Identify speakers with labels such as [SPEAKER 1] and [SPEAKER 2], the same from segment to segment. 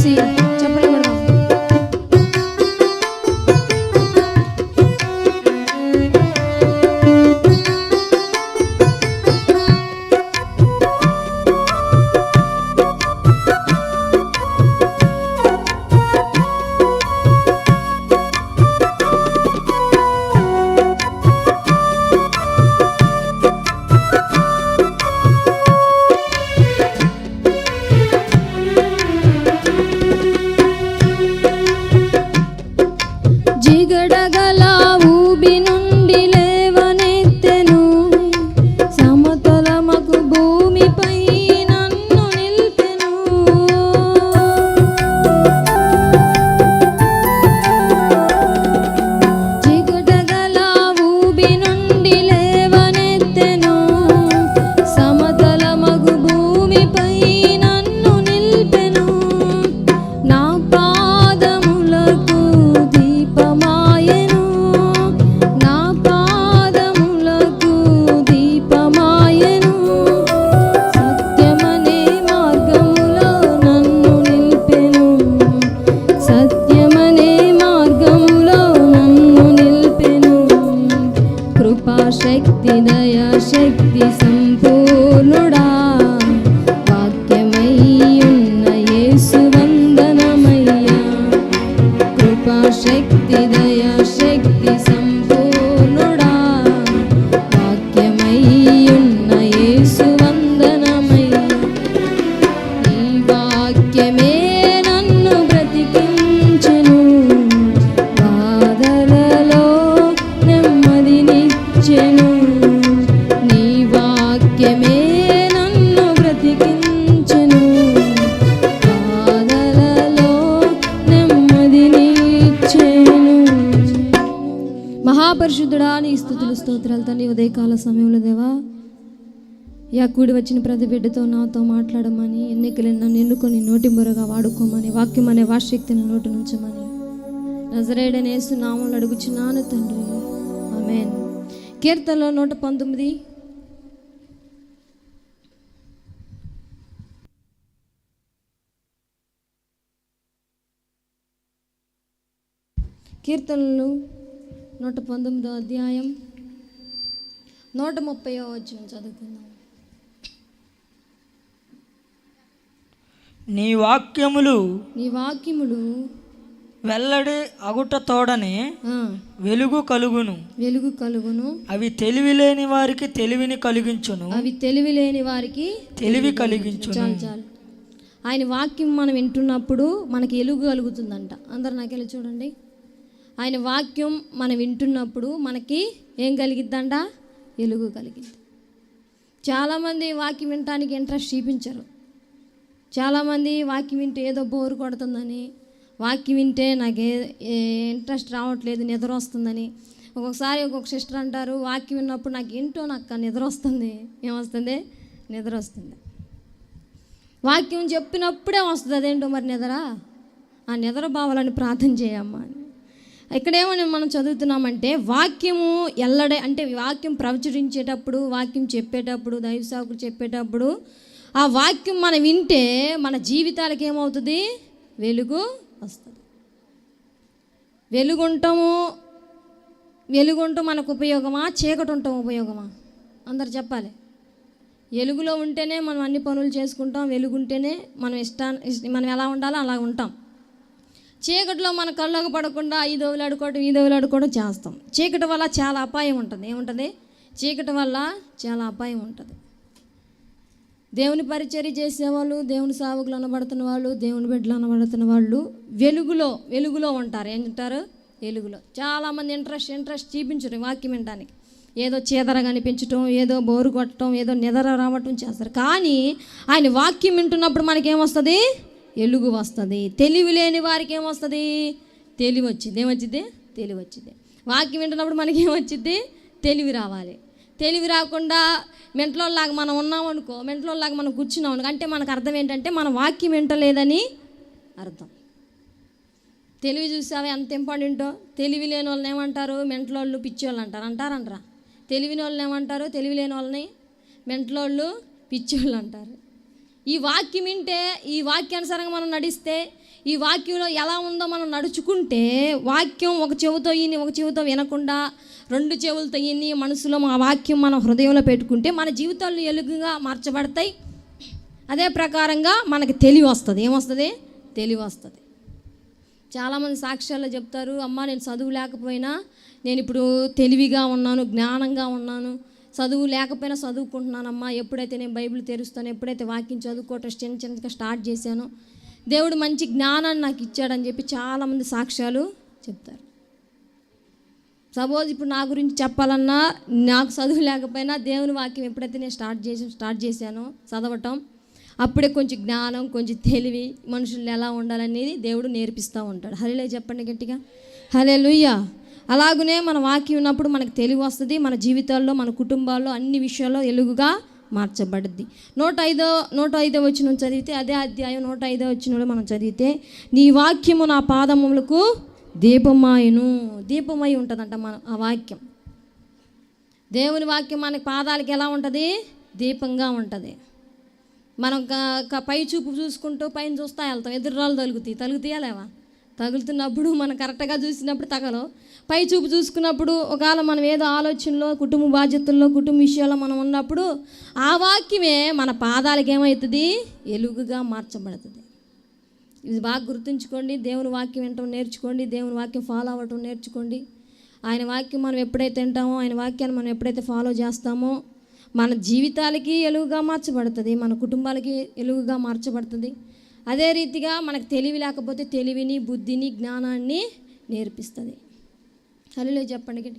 [SPEAKER 1] చూసి కృపాశక్తి దయా శక్తి యా కూడి వచ్చిన ప్రతి బిడ్డతో నాతో మాట్లాడమని ఎన్నికలు నన్ను ఎన్నుకొని నోటి మొరగా వాడుకోమని వాక్యం అనే వాశక్తిని నోటి నుంచమని నజరేడనేసు నామలు అడుగుచున్నాను తండ్రి. ఆమెన్. కీర్తనలో నూట పంతొమ్మిది. కీర్తనలు నూట పంతొమ్మిదో అధ్యాయం నూట ముప్పయో వచ్చిన చదువుకుందాం.
[SPEAKER 2] నీ వాక్యములు
[SPEAKER 1] నీ వాక్యములు
[SPEAKER 2] వెల్లడి అగుట తోడనే వెలుగు కలుగును.
[SPEAKER 1] వెలుగు కలుగును.
[SPEAKER 2] అవి తెలివి లేని వారికి తెలివిని కలిగించును.
[SPEAKER 1] అవి తెలివి లేని వారికి
[SPEAKER 2] తెలివి కలిగించును.
[SPEAKER 1] చాలు చాలు. ఆయన వాక్యం మనం వింటున్నప్పుడు మనకి ఎలుగు కలుగుతుందంట. అందరు నాకెళ్ళి చూడండి. ఆయన వాక్యం మనం వింటున్నప్పుడు మనకి ఏం కలిగిద్దంట? ఎలుగు కలిగిద్ది చాలామంది వాక్యం వినటానికి ఇంట్రెస్ట్ చూపించరు. చాలామంది వాక్యం వింటే ఏదో బోరు కొడుతుందని వాక్యం వింటే నాకు ఏ ఇంట్రెస్ట్ రావట్లేదు నిద్ర వస్తుందని. ఒక్కొక్కసారి ఒక్కొక్క సిస్టర్ అంటారు వాక్యం విన్నప్పుడు నాకు ఏంటో నాకు నిద్ర వస్తుంది. ఏమొస్తుంది? నిద్ర వస్తుంది. వాక్యం చెప్పినప్పుడే వస్తుంది అదేంటో మరి నిద్ర? ఆ నిద్ర బావాలని ప్రార్థన చేయమ్మా. అని. ఇక్కడేమో మనం చదువుతున్నామంటే వాక్యము ఎల్లడే అంటే వాక్యం ప్రచురించేటప్పుడు వాక్యం చెప్పేటప్పుడు దైవసాకులు చెప్పేటప్పుడు ఆ వాక్యం మనం వింటే మన జీవితాలకు ఏమవుతుంది? వెలుగు వస్తుంది. వెలుగుంటాము వెలుగుంటూ మనకు ఉపయోగమా? చీకటి ఉంటాం ఉపయోగమా? అందరు చెప్పాలి. వెలుగులో ఉంటేనే మనం అన్ని పనులు చేసుకుంటాం వెలుగుంటేనే మనం ఇష్టా మనం ఎలా ఉండాలో అలా ఉంటాం. చీకటిలో మన కళ్ళకు పడకుండా ఈ దోవులు ఆడుకోవడం ఈ దోవులు ఆడుకోవడం చేస్తాం. చీకటి వల్ల చాలా అపాయం ఉంటుంది. ఏముంటుంది? చీకటి వల్ల చాలా అపాయం ఉంటుంది. దేవుని పరిచర్య చేసేవాళ్ళు దేవుని సావుకులు అనబడుతున్న వాళ్ళు దేవుని బిడ్డలు అనబడుతున్న వాళ్ళు వెలుగులో వెలుగులో ఉంటారు. ఏంటారు వెలుగులో. చాలామంది ఇంట్రెస్ట్ ఇంట్రెస్ట్ చూపించరు వాక్యం వినడానికి ఏదో చీదర కనిపించటం ఏదో బోరు కొట్టడం ఏదో నిద్ర రావటం చేస్తారు. కానీ ఆయన వాక్యం వింటున్నప్పుడు మనకేమొస్తుంది? ఎలుగు వస్తుంది. తెలివి లేని వారికి ఏమొస్తుంది? తెలివి వచ్చింది ఏమొచ్చింది తెలివి వచ్చింది వాక్యం వింటున్నప్పుడు మనకి ఏమొచ్చింది తెలివి రావాలి. తెలివి రాకుండా మెంట్లోలాగా మనం ఉన్నామనుకో మెంట్లోలాగా మనం కూర్చున్నాం అనుకో అంటే మనకు అర్థం ఏంటంటే మన వాక్యం వింటలేదని అర్థం. తెలివి చూసావా? ఎంత ఇంపార్టెంటో? తెలివి లేని వాళ్ళని ఏమంటారు? మెంట్లోళ్ళు పిచ్చోళ్ళు అంటారు. అంటారంటరా. తెలివిని వాళ్ళని ఏమంటారు? తెలివి లేని వాళ్ళని మెంట్లోళ్ళు పిచ్చోళ్ళు అంటారు. ఈ వాక్యం వింటే ఈ వాక్యానుసారంగా మనం నడిస్తే ఈ వాక్యంలో ఎలా ఉందో మనం నడుచుకుంటే వాక్యం ఒక చెవితో ఇని ఒక చెవితో వినకుండా రెండు చెవులతో ఇని మనసులో మా వాక్యం మన హృదయంలో పెట్టుకుంటే మన జీవితాలు ఎలుగుగా మార్చబడతాయి. అదే ప్రకారంగా మనకి తెలివి వస్తుంది. ఏమొస్తుంది? తెలివి వస్తుంది. చాలామంది సాక్ష్యాల్లో చెప్తారు అమ్మ నేను చదువు లేకపోయినా నేను ఇప్పుడు తెలివిగా ఉన్నాను జ్ఞానంగా ఉన్నాను. చదువు లేకపోయినా చదువుకుంటున్నానమ్మా. ఎప్పుడైతే నేను బైబిల్ తెరుస్తాను ఎప్పుడైతే వాక్యం చదువుకోవటం చిన్న చిన్నగా స్టార్ట్ చేశానో దేవుడు మంచి జ్ఞానాన్ని నాకు ఇచ్చాడని చెప్పి చాలామంది సాక్ష్యాలు చెప్తారు. సపోజ్ ఇప్పుడు నా గురించి చెప్పాలన్నా నాకు చదువు లేకపోయినా దేవుని వాక్యం ఎప్పుడైతే నేను స్టార్ట్ చేసి స్టార్ట్ చేశానో చదవటం అప్పుడే కొంచెం జ్ఞానం కొంచెం తెలివి మనుషులు ఎలా ఉండాలనేది దేవుడు నేర్పిస్తూ ఉంటాడు. హలే చెప్పండి గట్టిగా. హలే అలాగనే మన వాక్యం ఉన్నప్పుడు మనకు తెలివి వస్తుంది మన జీవితాల్లో మన కుటుంబాల్లో అన్ని విషయాల్లో ఎలుగుగా మార్చబడుద్ది. నూట ఐదో నూట ఐదో వచ్చిన చదివితే అదే అధ్యాయం నూట ఐదో వచ్చిన మనం చదివితే నీ వాక్యము నా పాదములకు దీపమాయను. దీపమై ఉంటుందంట మన ఆ వాక్యం. దేవుని వాక్యం మనకి పాదాలకి ఎలా ఉంటుంది? దీపంగా ఉంటుంది. మనం పై చూపు చూసుకుంటూ పైన చూస్తా వెళ్తాం. ఎదురురాలు తలుగుతాయి. తగులుతాయా లేవా? తగులుతున్నప్పుడు మనం కరెక్ట్గా చూసినప్పుడు తగలం. పై చూపు చూసుకున్నప్పుడు ఒకవేళ మనం ఏదో ఆలోచనలో కుటుంబ బాధ్యతల్లో కుటుంబ విషయాల్లో మనం ఉన్నప్పుడు ఆ వాక్యమే మన పాదాలకి ఏమవుతుంది? ఎలుగుగా మార్చబడుతుంది. ఇది బాగా గుర్తుంచుకోండి. దేవుని వాక్యం వినటం నేర్చుకోండి. దేవుని వాక్యం ఫాలో అవ్వటం నేర్చుకోండి. ఆయన వాక్యం మనం ఎప్పుడైతే వింటామో ఆయన వాక్యాన్ని మనం ఎప్పుడైతే ఫాలో చేస్తామో మన జీవితాలకి ఎలుగుగా మార్చబడుతుంది. మన కుటుంబాలకి ఎలుగుగా మార్చబడుతుంది. అదే రీతిగా మనకు తెలివి లేకపోతే తెలివిని బుద్ధిని జ్ఞానాన్ని నేర్పిస్తుంది. హలో చెప్పండి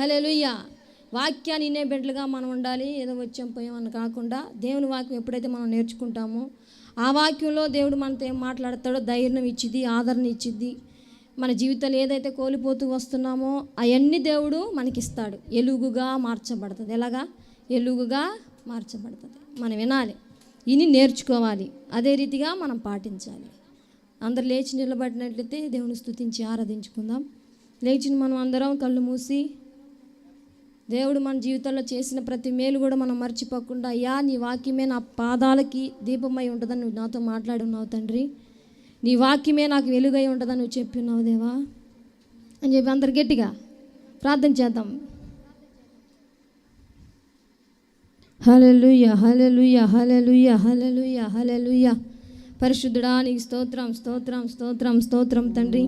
[SPEAKER 1] హలో వాక్యాన్ని ఇనే బిడ్డలుగా మనం ఉండాలి ఏదో వచ్చాం పోయామని కాకుండా దేవుని వాక్యం ఎప్పుడైతే మనం నేర్చుకుంటామో ఆ వాక్యంలో దేవుడు మనతో ఏం మాట్లాడతాడో ధైర్యం ఇచ్చిద్ది ఆదరణ ఇచ్చిద్ది. మన జీవితాలు ఏదైతే కోల్పోతూ వస్తున్నామో అవన్నీ దేవుడు మనకిస్తాడు. ఎలుగుగా మార్చబడుతుంది. ఎలాగా? ఎలుగుగా మార్చబడుతుంది. మనం వినాలి. ఇని నేర్చుకోవాలి. అదే రీతిగా మనం పాటించాలి. అందరు లేచి నిలబడినట్లయితే దేవుని స్థుతించి ఆరాధించుకుందాం. లేచిన మనం అందరం కళ్ళు మూసి దేవుడు మన జీవితంలో చేసిన ప్రతి మేలు కూడా మనం మర్చిపోకుండా యా నీ వాక్యమే నా పాదాలకి దీపమై ఉంటుందని నువ్వు నాతో మాట్లాడి ఉన్నావు తండ్రి. నీ వాక్యమే నాకు వెలుగై ఉంటుందని నువ్వు చెప్పి ఉన్నావు దేవా. అని చెప్పి అందరు గట్టిగా ప్రార్థన చేద్దాం. హలలుయ హలలుయ హలలుయ హలలుయ హలలుయ పరిశుద్ధుడా నీకు స్తోత్రం స్తోత్రం స్తోత్రం స్తోత్రం తండ్రి.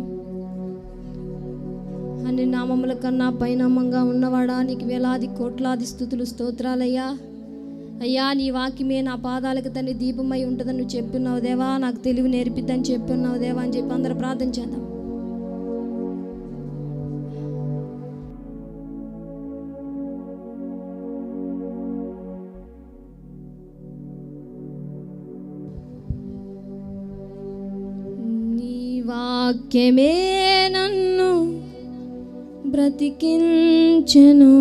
[SPEAKER 1] అన్ని నామముల కన్నా పైనామంగా ఉన్నవాడా నీకు వేలాది కోట్లాది స్థుతులు స్తోత్రాలయ్యా. అయ్యా నీ వాక్యమే నా పాదాలకు తండ్రి దీపమై ఉంటుందని నువ్వు చెప్పున్నావు దేవా. నాకు తెలివి నేర్పిద్దని చెప్పున్నావు దేవా అని చెప్పి అందరూ ప్రార్థన చేద్దాం. వాక్యమే నన్ను బ్రతికించెను.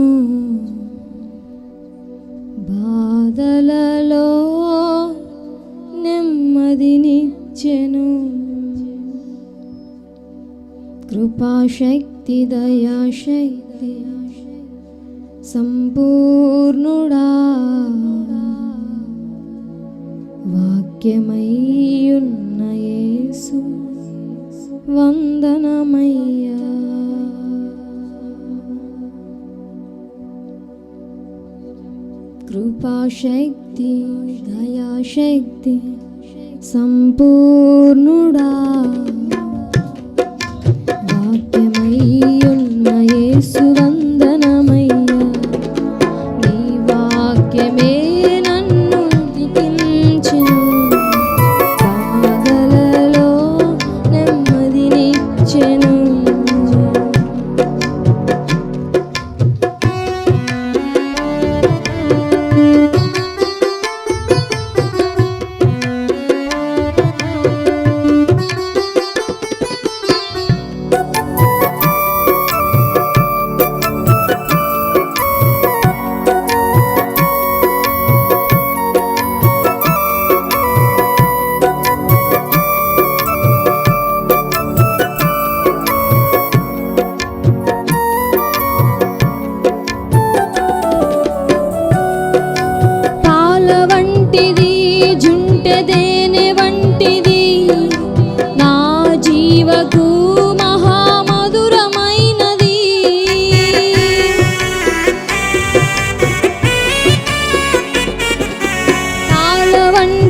[SPEAKER 1] బాధలలో నెమ్మదినిచ్చెను. కృపాశక్తి దయాశక్తి సంపూర్ణుడా. వాక్యమయ్యున్న యేసు. వందనమయ్యా. కృపాశక్తి దయాశక్తి సంపూర్ణుడా.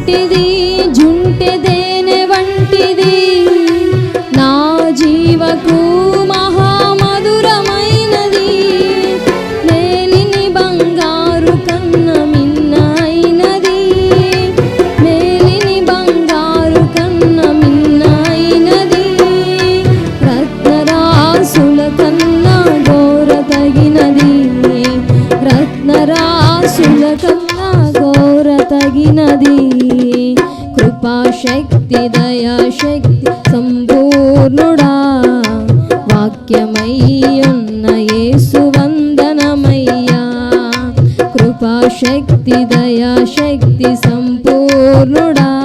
[SPEAKER 1] ఒంటిది జుంటెదేనె వంటిది. నా జీవకు రాసుల మేలిని బంగారు కన్న మేలిని బంగారు కన్న తగినది. కన్నా కలిగినది కృపాశక్తి దయాశక్తి సంపూర్ణుడా. వాక్యమై ఉన్న యేసువందనమయ్యా కృపాశక్తి దయాశక్తి సంపూర్ణుడా.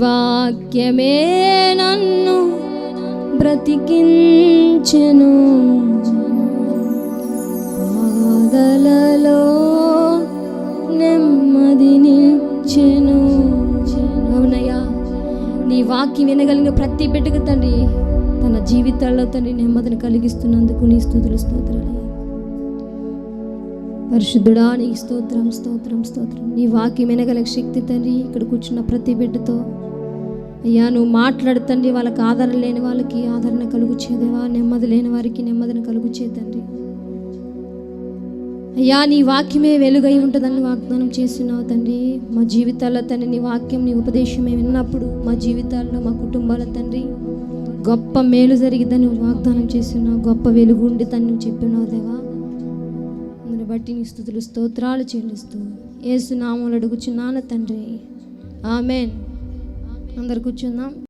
[SPEAKER 1] వాక్యమే నన్ను బ్రతికించెను బాధలలో వాక్యం వినగలిగిన ప్రతి బిడ్డకు తండ్రి తన జీవితాల్లో తండ్రి నెమ్మదిని కలిగిస్తున్నందుకు నీ స్థుతులు స్తోత్రాలయ్యా పరిశుద్ధుడా నీ స్తోత్రం స్తోత్రం స్తోత్రం. నీ వాక్యం వినగలిగే శక్తి తండ్రి ఇక్కడ కూర్చున్న ప్రతి బిడ్డతో. అయ్యా నువ్వు మాట్లాడుతండి వాళ్ళకి ఆదరణ లేని వాళ్ళకి ఆదరణ కలుగు చేదేవా నెమ్మది లేని వారికి నెమ్మదిని కలుగు చేతండి అయ్యా నీ వాక్యమే వెలుగై ఉంటుందని వాగ్దానం చేస్తున్నావు తండ్రి. మా జీవితాల్లో తండ్రి నీ వాక్యం నీ ఉపదేశమే విన్నప్పుడు మా జీవితాల్లో మా కుటుంబాల తండ్రి గొప్ప మేలు జరిగిద్దని వాగ్దానం చేస్తున్నావు. గొప్ప వెలుగు ఉండి తను చెప్పినావు దేవా. అందుని బట్టి నీ స్థుతులు స్తోత్రాలు చెల్లిస్తూ ఏసు నామములు అడుగుచున్నాను తండ్రి. ఆమెన్. అందరు కూర్చుందాం.